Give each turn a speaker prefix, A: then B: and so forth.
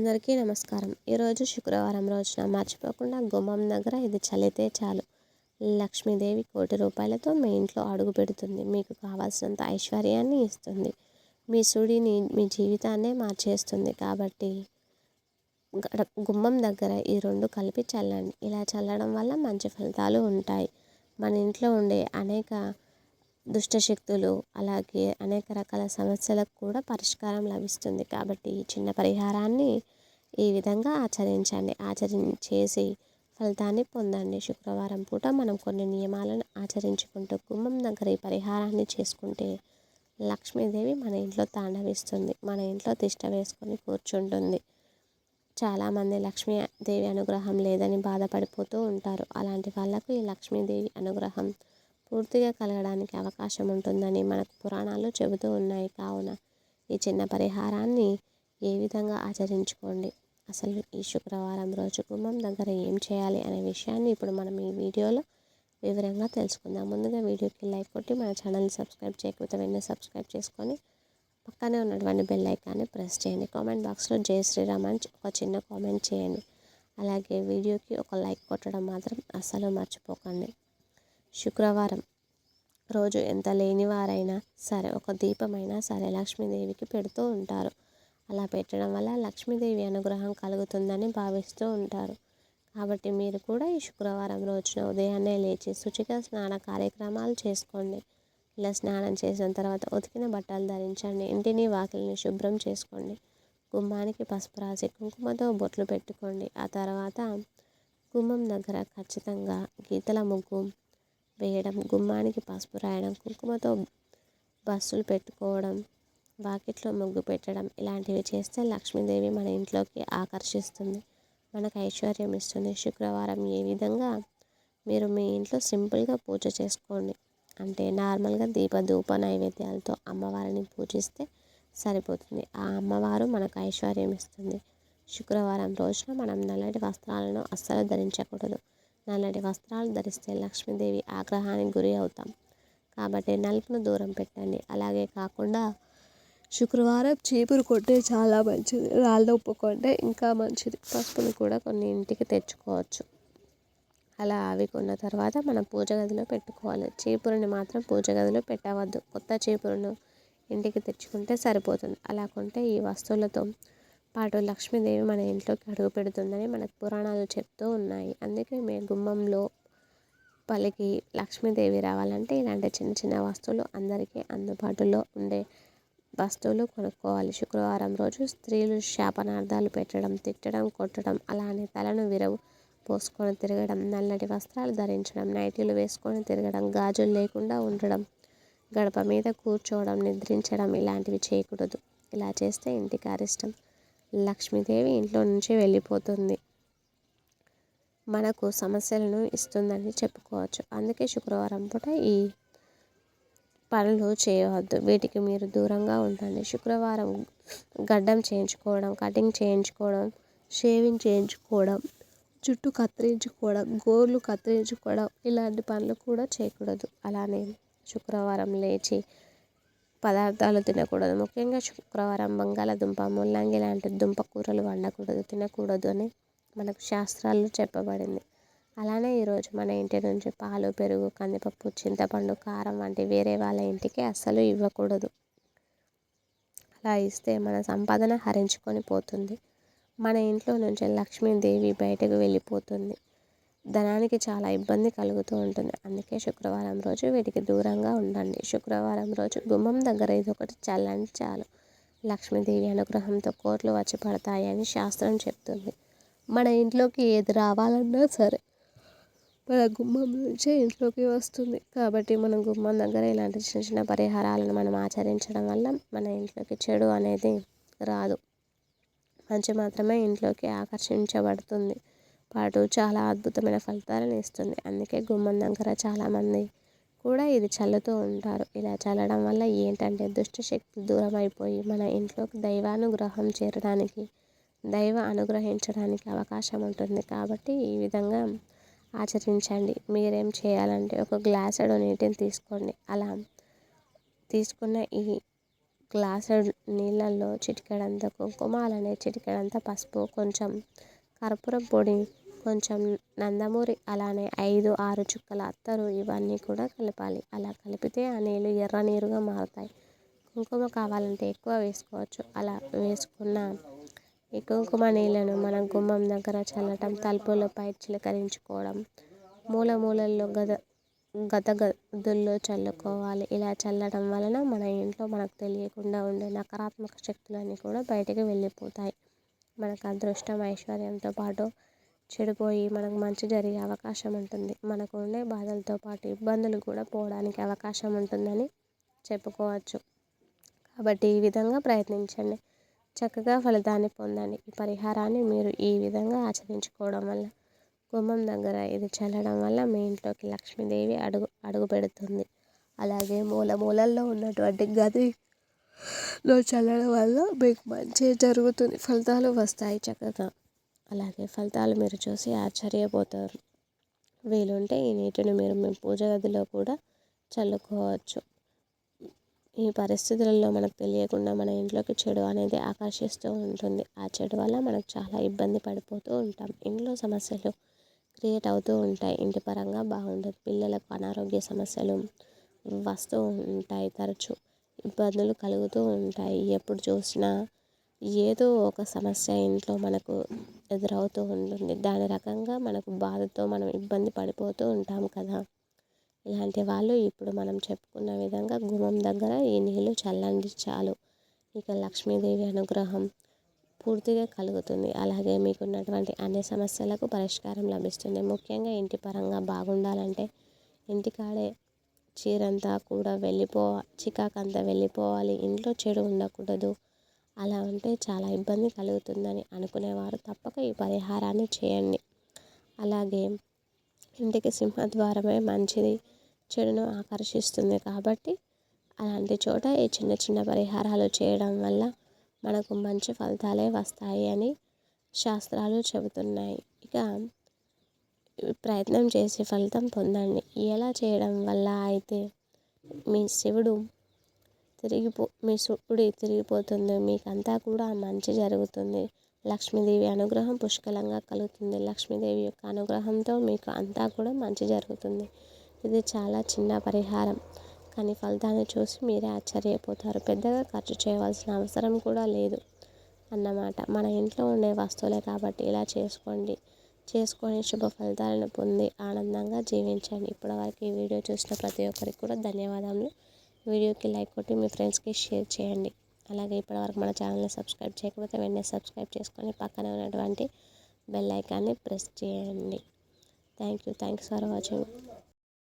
A: అందరికీ నమస్కారం. ఈరోజు శుక్రవారం రోజున మర్చిపోకుండా గుమ్మం దగ్గర ఇది చల్లితే చాలు. లక్ష్మీదేవి కోటి రూపాయలతో మీ ఇంట్లో అడుగు పెడుతుంది. మీకు కావాల్సినంత ఐశ్వర్యాన్ని ఇస్తుంది. మీ సుడిని మీ జీవితాన్నే మార్చేస్తుంది. కాబట్టి గుమ్మం దగ్గర ఈ రెండు కలిపి చల్లండి. ఇలా చల్లడం వల్ల మంచి ఫలితాలు ఉంటాయి. మన ఇంట్లో ఉండే అనేక దుష్టశక్తులు అలాగే అనేక రకాల సమస్యలకు కూడా పరిష్కారం లభిస్తుంది. కాబట్టి ఈ చిన్న పరిహారాన్ని ఈ విధంగా ఆచరించండి. ఆచరించేసి ఫలితాన్ని పొందండి. శుక్రవారం పూట మనం కొన్ని నియమాలను ఆచరించుకుంటూ గుమ్మం దగ్గర ఈ పరిహారాన్ని చేసుకుంటే లక్ష్మీదేవి మన ఇంట్లో తాండవిస్తుంది. మన ఇంట్లో తిష్ట వేసుకొని కూర్చుంటుంది. చాలామంది లక్ష్మీదేవి అనుగ్రహం లేదని బాధపడిపోతూ ఉంటారు. అలాంటి వాళ్ళకు ఈ లక్ష్మీదేవి అనుగ్రహం పూర్తిగా కలగడానికి అవకాశం ఉంటుందని మనకు పురాణాలు చెబుతూ ఉన్నాయి. కావున ఈ చిన్న పరిహారాన్ని ఏ విధంగా ఆచరించుకోండి? అసలు ఈ శుక్రవారం రోజు గుమ్మం దగ్గర ఏం చేయాలి అనే విషయాన్ని ఇప్పుడు మనం ఈ వీడియోలో వివరంగా తెలుసుకుందాం. ముందుగా వీడియోకి లైక్ కొట్టి మన ఛానల్ని సబ్స్క్రైబ్ చేయకపోతే వెంటనే సబ్స్క్రైబ్ చేసుకొని పక్కనే ఉన్నటువంటి బెల్ ఐకాన్ని ప్రెస్ చేయండి. కామెంట్ బాక్స్లో జై శ్రీరామ్ అని ఒక చిన్న కామెంట్ చేయండి. అలాగే వీడియోకి ఒక లైక్ కొట్టడం మాత్రం అస్సలు మర్చిపోకండి. శుక్రవారం. రోజు ఎంత లేనివారైనా సరే ఒక దీపమైనా సరే లక్ష్మీదేవికి పెడుతూ ఉంటారు. అలా పెట్టడం వల్ల లక్ష్మీదేవి అనుగ్రహం కలుగుతుందని భావిస్తూ ఉంటారు. కాబట్టి మీరు కూడా ఈ శుక్రవారం రోజున ఉదయాన్నే లేచి శుచిగా స్నాన కార్యక్రమాలు చేసుకోండి. ఇలా స్నానం చేసిన తర్వాత ఉతికిన బట్టలు ధరించండి. ఇంటిని వాకిలిని శుభ్రం చేసుకోండి. గుమ్మానికి పసుపు రాసి కుంకుమతో బొట్లు పెట్టుకోండి. ఆ తర్వాత గుమ్మం దగ్గర ఖచ్చితంగా గీతల ముగ్గు వేయడం గుమ్మానికి పసుపు రాయడం కుంకుమతో బస్సులు పెట్టుకోవడం వాకిట్లో ముగ్గు పెట్టడం ఇలాంటివి చేస్తే లక్ష్మీదేవి మన ఇంట్లోకి ఆకర్షిస్తుంది మనకు ఐశ్వర్యం ఇస్తుంది. శుక్రవారం ఏ విధంగా మీరు మీ ఇంట్లో సింపుల్గా పూజ చేసుకోండి. అంటే నార్మల్గా దీప ధూప నైవేద్యాలతో అమ్మవారిని పూజిస్తే సరిపోతుంది. ఆ అమ్మవారు మనకు ఐశ్వర్యం ఇస్తుంది. శుక్రవారం రోజున మనం నల్లటి వస్త్రాలను అస్సలు ధరించకూడదు. నల్లటి వస్త్రాలు ధరిస్తే లక్ష్మీదేవి ఆగ్రహానికి గురి అవుతాం. కాబట్టి నలుపును దూరం పెట్టండి. అలాగే కాకుండా శుక్రవారం చీపురు కొట్టే చాలా మంచిది. రాళ్ళ ఉప్పు కొంటే ఇంకా మంచిది. పసుపును కూడా కొన్ని ఇంటికి తెచ్చుకోవచ్చు. అలా అవి కొన్న తర్వాత మనం పూజ గదిలో పెట్టుకోవాలి. చీపురుని మాత్రం పూజ గదిలో పెట్టవద్దు. కొత్త చీపురును ఇంటికి తెచ్చుకుంటే సరిపోతుంది. అలా కొంటే ఈ వస్తువులతో పాటు లక్ష్మీదేవి మన ఇంట్లోకి అడుగు పెడుతుందని మనకు పురాణాలు చెప్తూ ఉన్నాయి. అందుకే మేము గుమ్మంలో పలికి లక్ష్మీదేవి రావాలంటే ఇలాంటి చిన్న చిన్న వస్తువులు అందరికీ అందుబాటులో ఉండే వస్తువులు కొనుక్కోవాలి. శుక్రవారం రోజు స్త్రీలు శాపనార్థాలు పెట్టడం తిట్టడం కొట్టడం అలానే తలను విరవు పోసుకొని తిరగడం నల్లటి వస్త్రాలు ధరించడం నైటీలు వేసుకొని తిరగడం గాజులు లేకుండా ఉండడం గడప మీద కూర్చోవడం నిద్రించడం ఇలాంటివి చేయకూడదు. ఇలా చేస్తే ఇంటికి అరిష్టం. లక్ష్మీదేవి ఇంట్లో నుంచి వెళ్ళిపోతుంది. మనకు సమస్యలను ఇస్తుందని చెప్పుకోవచ్చు. అందుకే శుక్రవారం పూట ఈ పనులు చేయవద్దు. వీటికి మీరు దూరంగా ఉండండి. శుక్రవారం గడ్డం చేయించుకోవడం కటింగ్ చేయించుకోవడం షేవింగ్ చేయించుకోవడం జుట్టు కత్తిరించుకోవడం గోర్లు కత్తిరించుకోవడం ఇలాంటి పనులు కూడా చేయకూడదు. అలానే శుక్రవారం లేచి పదార్థాలు తినకూడదు. ముఖ్యంగా శుక్రవారం బంగాళదుంప ముల్లంగి లాంటి దుంప కూరలు వండకూడదు తినకూడదు అని మనకు శాస్త్రాల్లో చెప్పబడింది. అలానే ఈరోజు మన ఇంటి నుంచి పాలు పెరుగు కందిపప్పు చింతపండు కారం వంటి వేరే వాళ్ళ ఇంటికి అస్సలు ఇవ్వకూడదు. అలా ఇస్తే మన సంపాదన హరించుకొని పోతుంది. మన ఇంట్లో నుంచి లక్ష్మీదేవి బయటకు వెళ్ళిపోతుంది. ధనానికి చాలా ఇబ్బంది కలుగుతూ ఉంటుంది. అందుకే శుక్రవారం రోజు వీటికి దూరంగా ఉండండి. శుక్రవారం రోజు గుమ్మం దగ్గర ఇది ఒకటి చల్లండి చాలు. లక్ష్మీదేవి అనుగ్రహంతో కోట్లు వచ్చి పడతాయని శాస్త్రం చెప్తుంది. మన ఇంట్లోకి ఏది రావాలన్నా సరే మన గుమ్మం నుంచే ఇంట్లోకి వస్తుంది. కాబట్టి మనం గుమ్మం దగ్గర ఇలాంటి చిన్న చిన్న పరిహారాలను మనం ఆచరించడం వల్ల మన ఇంట్లోకి చెడు అనేది రాదు. మంచి మాత్రమే ఇంట్లోకి ఆకర్షించబడుతుంది. పాటు చాలా అద్భుతమైన ఫలితాలను ఇస్తుంది. అందుకే గుమ్మం దగ్గర చాలామంది కూడా ఇది చల్లుతూ ఉంటారు. ఇలా చల్లడం వల్ల ఏంటంటే దుష్ట శక్తి దూరం అయిపోయి మన ఇంట్లోకి దైవానుగ్రహం చేరడానికి దైవ అనుగ్రహించడానికి అవకాశం ఉంటుంది. కాబట్టి ఈ విధంగా ఆచరించండి. మీరేం చేయాలంటే ఒక గ్లాసుడు నీటిని తీసుకోండి. అలా తీసుకున్న ఈ గ్లాస్ నీళ్ళల్లో చిటికెడంత కుంకుమ అలానే చిటికెడంత పసుపు కొంచెం కర్పూరం పొడి కొంచెం నందమూరి అలానే ఐదు ఆరు చుక్కల అత్తరు ఇవన్నీ కూడా కలపాలి. అలా కలిపితే ఆ నీళ్ళు ఎర్ర నీరుగా మారుతాయి. కుంకుమ కావాలంటే ఎక్కువ వేసుకోవచ్చు. అలా వేసుకున్న ఈ కుంకుమ నీళ్ళను మనం గుమ్మం దగ్గర చల్లటం తలుపులపై చిలకరించుకోవడం మూల మూలల్లో గద గత గదుల్లో చల్లుకోవాలి. ఇలా చల్లడం వలన మన ఇంట్లో మనకు తెలియకుండా ఉండే నకారాత్మక శక్తులన్నీ కూడా బయటకు వెళ్ళిపోతాయి. మనకు అదృష్టం ఐశ్వర్యంతో పాటు చెడిపోయి మనకు మంచి జరిగే అవకాశం ఉంటుంది. మనకు ఉండే బాధలతో పాటు ఇబ్బందులు కూడా పోవడానికి అవకాశం ఉంటుందని చెప్పుకోవచ్చు. కాబట్టి ఈ విధంగా ప్రయత్నించండి. చక్కగా ఫలితాన్ని పొందండి. ఈ పరిహారాన్ని మీరు ఈ విధంగా ఆచరించుకోవడం వల్ల గుమ్మం దగ్గర ఇది చల్లడం వల్ల మీ ఇంట్లోకి లక్ష్మీదేవి అడుగు అడుగు పెడుతుంది. అలాగే మూల మూలల్లో ఉన్నటువంటి గదిలో చల్లడం వల్ల మీకు మంచి జరుగుతుంది. ఫలితాలు వస్తాయి చక్కగా. అలాగే ఫలితాలు మీరు చూసి ఆశ్చర్యపోతారు. వీలుంటే ఈ నీటిని మీరు మీ పూజ గదిలో కూడా చల్లుకోవచ్చు. ఈ పరిస్థితులలో మనకు తెలియకుండా మన ఇంట్లోకి చెడు అనేది ఆకర్షిస్తూ ఉంటుంది. ఆ చెడు వల్ల మనకు చాలా ఇబ్బంది పడిపోతూ ఉంటాం. ఇంట్లో సమస్యలు క్రియేట్ అవుతూ ఉంటాయి. ఇంటి పరంగా బాగుండదు. పిల్లలకు అనారోగ్య సమస్యలు వస్తూ ఉంటాయి తరచూ. ఇబ్బందులు కలుగుతూ ఉంటాయి. ఎప్పుడు చూసినా ఏదో ఒక సమస్య ఇంట్లో మనకు ఎదురవుతూ ఉంటుంది. దాని రకంగా మనకు బాధతో మనం ఇబ్బంది పడిపోతూ ఉంటాం కదా. ఇలాంటి వాళ్ళు ఇప్పుడు మనం చెప్పుకున్న విధంగా గుమ్మం దగ్గర ఈ నీళ్ళు చల్లండి చాలు. ఇక లక్ష్మీదేవి అనుగ్రహం పూర్తిగా కలుగుతుంది. అలాగే మీకున్నటువంటి అన్ని సమస్యలకు పరిష్కారం లభిస్తుంది. ముఖ్యంగా ఇంటి పరంగా బాగుండాలంటే ఇంటికాడే చీరంతా కూడా వెళ్ళిపో చికాకంతా వెళ్ళిపోవాలి. ఇంట్లో చెడు ఉండకూడదు. అలా ఉంటే చాలా ఇబ్బంది కలుగుతుందని అనుకునేవారు. తప్పక ఈ పరిహారాన్ని చేయండి. అలాగే ఇంటికి సింహద్వారమే మంచిది చెడును ఆకర్షిస్తుంది కాబట్టి అలాంటి చోట ఈ చిన్న చిన్న పరిహారాలు చేయడం వల్ల మనకు మంచి ఫలితాలే వస్తాయి అని శాస్త్రాలు చెబుతున్నాయి. ఇక ప్రయత్నం చేసి ఫలితం పొందండి. ఎలా చేయడం వల్ల అయితే మీ శివుడు తిరిగిపో మీ సుడి తిరిగిపోతుంది. మీకంతా కూడా మంచి జరుగుతుంది. లక్ష్మీదేవి అనుగ్రహం పుష్కలంగా కలుగుతుంది. లక్ష్మీదేవి యొక్క అనుగ్రహంతో మీకు అంతా కూడా మంచి జరుగుతుంది. ఇది చాలా చిన్న పరిహారం. కానీ ఫలితాన్ని చూసి మీరే ఆశ్చర్యపోతారు. పెద్దగా ఖర్చు చేయవలసిన అవసరం కూడా లేదు అన్నమాట. మన ఇంట్లో ఉండే వస్తువులే కాబట్టి ఇలా చేసుకోండి. చేసుకొని శుభ ఫలితాలను పొంది ఆనందంగా జీవించండి. ఇప్పటివరకు ఈ వీడియో చూసిన ప్రతి ఒక్కరికి కూడా ధన్యవాదములు. వీడియోకి లైక్ కొట్టి మీ ఫ్రెండ్స్కి షేర్ చేయండి. అలాగే ఇప్పటివరకు మన ఛానల్ని సబ్స్క్రైబ్ చేయకపోతే వెంటనే సబ్స్క్రైబ్ చేసుకొని పక్కనే ఉన్నటువంటి బెల్ ఐకాన్ని ప్రెస్ చేయండి. Thank you. Thanks for watching.